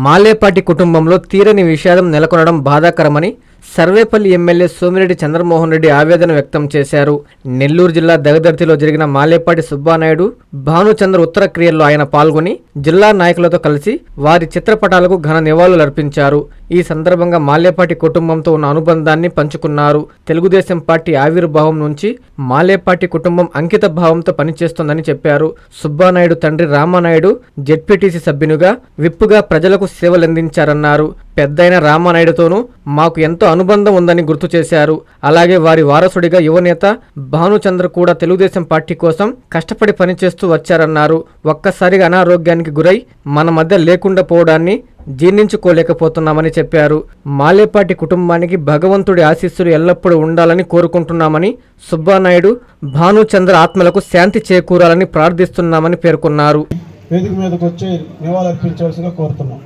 మాలేపాటి కుటుంబంలో తీరని విషాదం నెలకొనడం బాధాకరమని సర్వేపల్లి ఎమ్మెల్యే సోమిరెడ్డి చంద్రమోహన్ రెడ్డి ఆవేదన వ్యక్తం చేశారు. నెల్లూరు జిల్లా దగదర్తిలో జరిగిన మాలేపాటి సుబ్బానాయుడు భానుచంద్ర ఉత్తర క్రియల్లో ఆయన పాల్గొని జిల్లా నాయకులతో కలిసి వారి చిత్రపటాలకు ఘన నివాళులర్పించారు ఈ సందర్భంగా మాలేపాటి కుటుంబంతో ఉన్న అనుబంధాన్ని పంచుకున్నారు. తెలుగుదేశం పార్టీ ఆవిర్భావం నుంచి మాలేపాటి కుటుంబం అంకిత భావంతో పనిచేస్తోందని చెప్పారు. సుబ్బానాయుడు తండ్రి రామానాయుడు జెడ్పీటీసీ సభ్యునిగా విప్పుగా ప్రజలకు సేవలందించారన్నారు. పెద్దయిన రామానాయుడుతోనూ మాకు ఎంతో అనుబంధం ఉందని గుర్తు చేశారు. అలాగే వారి వారసుడిగా యువనేత భానుచంద్ర కూడా తెలుగుదేశం పార్టీ కోసం కష్టపడి పనిచేస్తూ వచ్చారన్నారు. ఒక్కసారిగా అనారోగ్యానికి గురై మన మధ్య లేకుండా పోవడాన్ని జీర్ణించుకోలేకపోతున్నామని చెప్పారు. మాలేపాటి కుటుంబానికి భగవంతుడి ఆశీస్సులు ఎల్లప్పుడూ ఉండాలని కోరుకుంటున్నామని సుబ్బానాయుడు భానుచంద్ర ఆత్మలకు శాంతి చేకూరాలని ప్రార్థిస్తున్నామని పేర్కొన్నారు. వేదిక మీదకి వచ్చి నివాళులర్పించవలసిందిగా కోరుతున్నాం.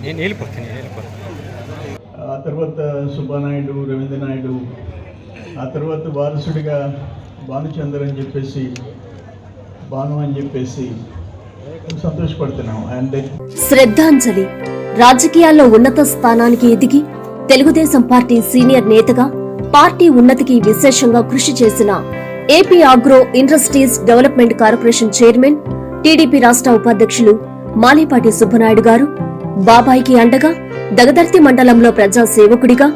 నేను వెళ్ళిపోతాను నేను వెళ్ళిపోతాను. ఆ తర్వాత సుబ్బానాయుడు రవీంద్ర నాయుడు ఆ తర్వాత వారసుడిగా భానుచందర్ అని చెప్పేసి భాను అని చెప్పేసి సంతోషపడుతున్నాం అండ్ శ్రద్ధాంజలి రాజకీయాల్లో ఉన్నత స్థానానికి ఎదిగి తెలుగుదేశం పార్టీ సీనియర్ నేతగా పార్టీ ఉన్నతికి విశేషంగా కృషి చేసిన AP agro industries development corporation chairman TDP రాష్ట్ర ఉపాధ్యక్షులు మాలేపాటి సుబ్బనాయుడు గారు బాబాయికి అండగా దగదర్తి మండలంలో ప్రజా సేవకుడిగా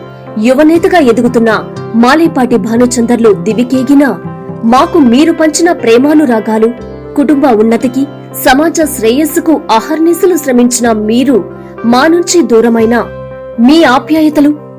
యువనేతగా ఎదుగుతున్న మాలేపాటి భానుచందర్లు దివికేగిన మాకు మీరు పంచిన ప్రేమానురాగాలు కుటుంబ ఉన్నతికి సమాజ శ్రేయస్సుకు అహర్నిశలు శ్రమించిన మీరు మా నుంచి దూరమైన మీ ఆప్యాయతలు